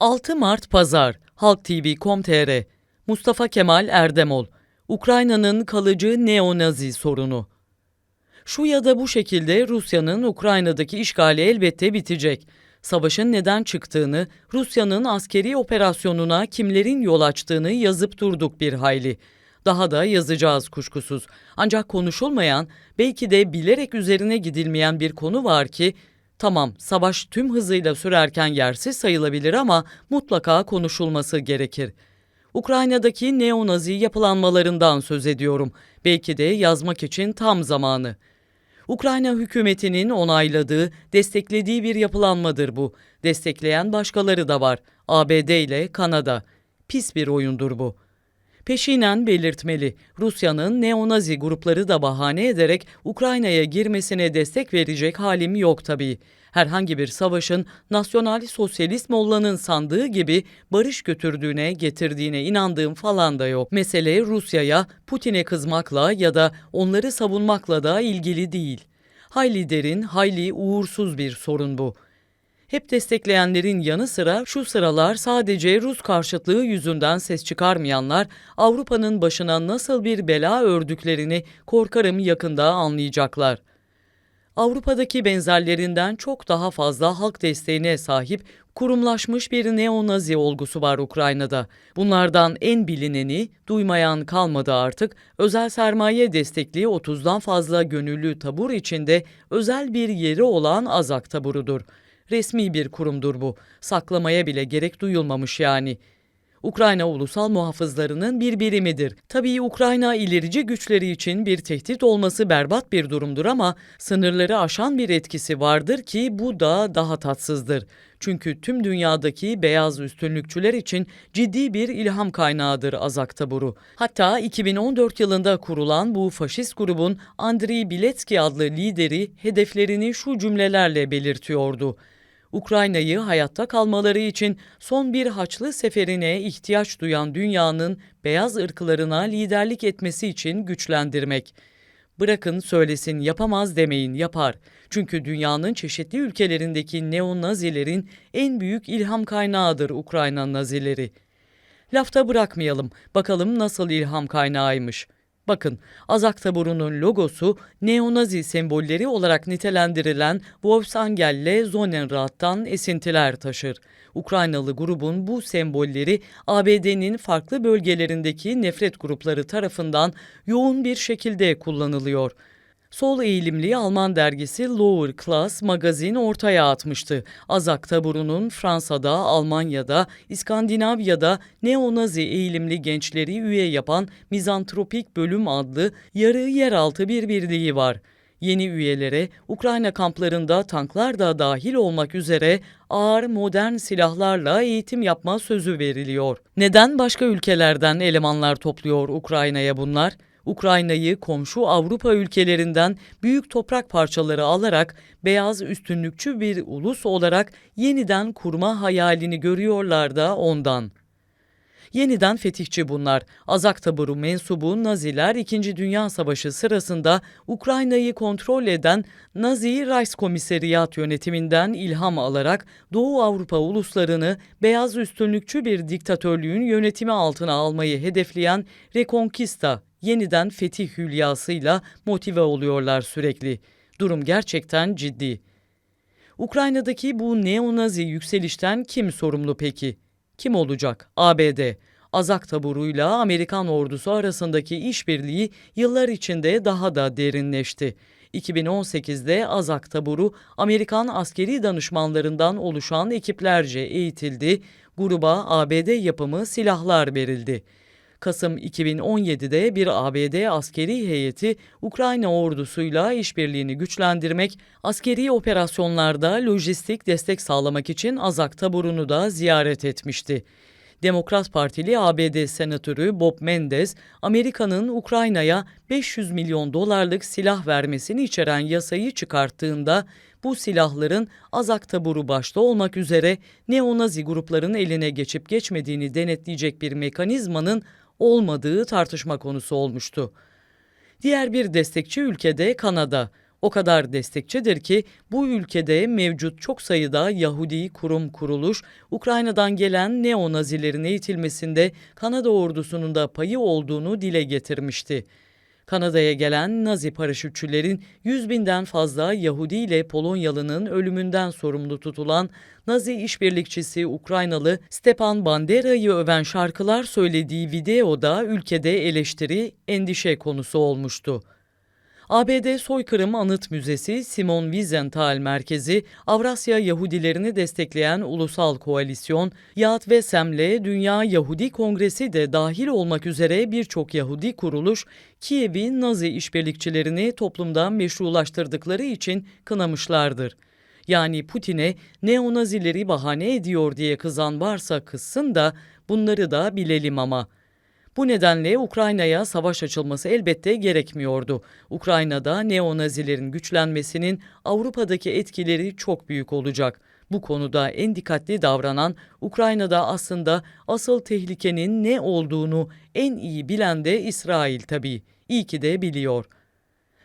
6 Mart Pazar Halk TV.com.tr Mustafa Kemal Erdemol Ukrayna'nın kalıcı neonazi sorunu Şu ya da bu şekilde Rusya'nın Ukrayna'daki işgali elbette bitecek. Savaşın neden çıktığını, Rusya'nın askeri operasyonuna kimlerin yol açtığını yazıp durduk bir hayli. Daha da yazacağız kuşkusuz. Ancak konuşulmayan, belki de bilerek üzerine gidilmeyen bir konu var ki Tamam, savaş tüm hızıyla sürerken yersiz sayılabilir ama mutlaka konuşulması gerekir. Ukrayna'daki neonazi yapılanmalarından söz ediyorum. Belki de yazmak için tam zamanı. Ukrayna hükümetinin onayladığı, desteklediği bir yapılanmadır bu. Destekleyen başkaları da var. ABD ile Kanada. Pis bir oyundur bu. Peşinen belirtmeli, Rusya'nın neonazi grupları da bahane ederek Ukrayna'ya girmesine destek verecek halim yok tabii. Herhangi bir savaşın nasyonal sosyalist mollanın sandığı gibi barış götürdüğüne, getirdiğine inandığım falan da yok. Mesele Rusya'ya, Putin'e kızmakla ya da onları savunmakla da ilgili değil. Hayli derin, hayli uğursuz bir sorun bu. Hep destekleyenlerin yanı sıra şu sıralar sadece Rus karşıtlığı yüzünden ses çıkarmayanlar Avrupa'nın başına nasıl bir bela ördüklerini korkarım yakında anlayacaklar. Avrupa'daki benzerlerinden çok daha fazla halk desteğine sahip kurumlaşmış bir neonazi olgusu var Ukrayna'da. Bunlardan en bilineni, duymayan kalmadı artık, özel sermaye destekli 30'dan fazla gönüllü tabur içinde özel bir yeri olan Azak taburudur. Resmi bir kurumdur bu. Saklamaya bile gerek duyulmamış yani. Ukrayna ulusal muhafızlarının bir birimidir. Tabii Ukrayna ilerici güçleri için bir tehdit olması berbat bir durumdur ama sınırları aşan bir etkisi vardır ki bu da daha tatsızdır. Çünkü tüm dünyadaki beyaz üstünlükçüler için ciddi bir ilham kaynağıdır Azak taburu. Hatta 2014 yılında kurulan bu faşist grubun Andriy Biletski adlı lideri hedeflerini şu cümlelerle belirtiyordu. Ukrayna'yı hayatta kalmaları için son bir haçlı seferine ihtiyaç duyan dünyanın beyaz ırklarına liderlik etmesi için güçlendirmek. Bırakın söylesin yapamaz demeyin yapar. Çünkü dünyanın çeşitli ülkelerindeki neonazilerin en büyük ilham kaynağıdır Ukrayna nazileri. Lafta bırakmayalım. Bakalım nasıl ilham kaynağıymış.'' Bakın Azak taburunun logosu neonazi sembolleri olarak nitelendirilen Wolfsangel ile Sonnenrad'dan esintiler taşır. Ukraynalı grubun bu sembolleri ABD'nin farklı bölgelerindeki nefret grupları tarafından yoğun bir şekilde kullanılıyor. Sol eğilimli Alman dergisi Lower Class magazin ortaya atmıştı. Azak taburunun Fransa'da, Almanya'da, İskandinavya'da neonazi eğilimli gençleri üye yapan Mizantropik Bölüm adlı yarı yeraltı bir birliği var. Yeni üyelere Ukrayna kamplarında tanklar da dahil olmak üzere ağır modern silahlarla eğitim yapma sözü veriliyor. Neden başka ülkelerden elemanlar topluyor Ukrayna'ya bunlar? Ukrayna'yı komşu Avrupa ülkelerinden büyük toprak parçaları alarak beyaz üstünlükçü bir ulus olarak yeniden kurma hayalini görüyorlar da ondan. Yeniden fetihçi bunlar. Azak taburu mensubu Naziler 2. Dünya Savaşı sırasında Ukrayna'yı kontrol eden Nazi Reichskomiseriyat yönetiminden ilham alarak Doğu Avrupa uluslarını beyaz üstünlükçü bir diktatörlüğün yönetimi altına almayı hedefleyen Reconquista yeniden fetih hülyasıyla motive oluyorlar sürekli. Durum gerçekten ciddi. Ukrayna'daki bu neonazi yükselişten kim sorumlu peki? Kim olacak? ABD. Azak taburuyla Amerikan ordusu arasındaki işbirliği yıllar içinde daha da derinleşti. 2018'de Azak taburu Amerikan askeri danışmanlarından oluşan ekiplerce eğitildi, gruba ABD yapımı silahlar verildi. Kasım 2017'de bir ABD askeri heyeti Ukrayna ordusuyla işbirliğini güçlendirmek, askeri operasyonlarda lojistik destek sağlamak için Azak taburunu da ziyaret etmişti. Demokrat Partili ABD Senatörü Bob Mendes, Amerika'nın Ukrayna'ya 500 milyon dolarlık silah vermesini içeren yasayı çıkarttığında bu silahların Azak taburu başta olmak üzere neonazi grupların eline geçip geçmediğini denetleyecek bir mekanizmanın olmadığı tartışma konusu olmuştu. Diğer bir destekçi ülkede Kanada. O kadar destekçidir ki bu ülkede mevcut çok sayıda Yahudi kurum kuruluş Ukrayna'dan gelen neo-Nazilerin eğitilmesinde Kanada ordusunun da payı olduğunu dile getirmişti. Kanada'ya gelen Nazi paraşütçülerin 100 binden fazla Yahudi ile Polonyalı'nın ölümünden sorumlu tutulan Nazi işbirlikçisi Ukraynalı Stepan Bandera'yı öven şarkılar söylediği videoda ülkede eleştiri, endişe konusu olmuştu. ABD Soykırım Anıt Müzesi Simon Wiesenthal Merkezi, Avrasya Yahudilerini destekleyen ulusal koalisyon, Yad ve Sem'le Dünya Yahudi Kongresi de dahil olmak üzere birçok Yahudi kuruluş, Kiev'i Nazi işbirlikçilerini toplumda meşrulaştırdıkları için kınamışlardır. Yani Putin'e neonazileri bahane ediyor diye kızan varsa kızsın da bunları da bilelim ama. Bu nedenle Ukrayna'ya savaş açılması elbette gerekmiyordu. Ukrayna'da neonazilerin güçlenmesinin Avrupa'daki etkileri çok büyük olacak. Bu konuda en dikkatli davranan Ukrayna'da aslında asıl tehlikenin ne olduğunu en iyi bilen de İsrail tabii. İyi ki de biliyor.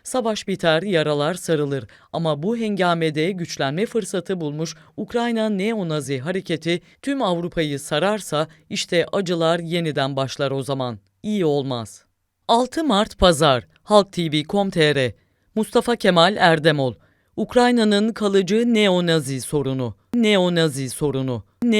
Savaş biter, yaralar sarılır ama bu hengamede güçlenme fırsatı bulmuş Ukrayna Neonazi hareketi tüm Avrupa'yı sararsa işte acılar yeniden başlar o zaman. İyi olmaz. 6 Mart Pazar Halk TV.com.tr Mustafa Kemal Erdemol Ukrayna'nın kalıcı neonazi sorunu. Neonazi sorunu.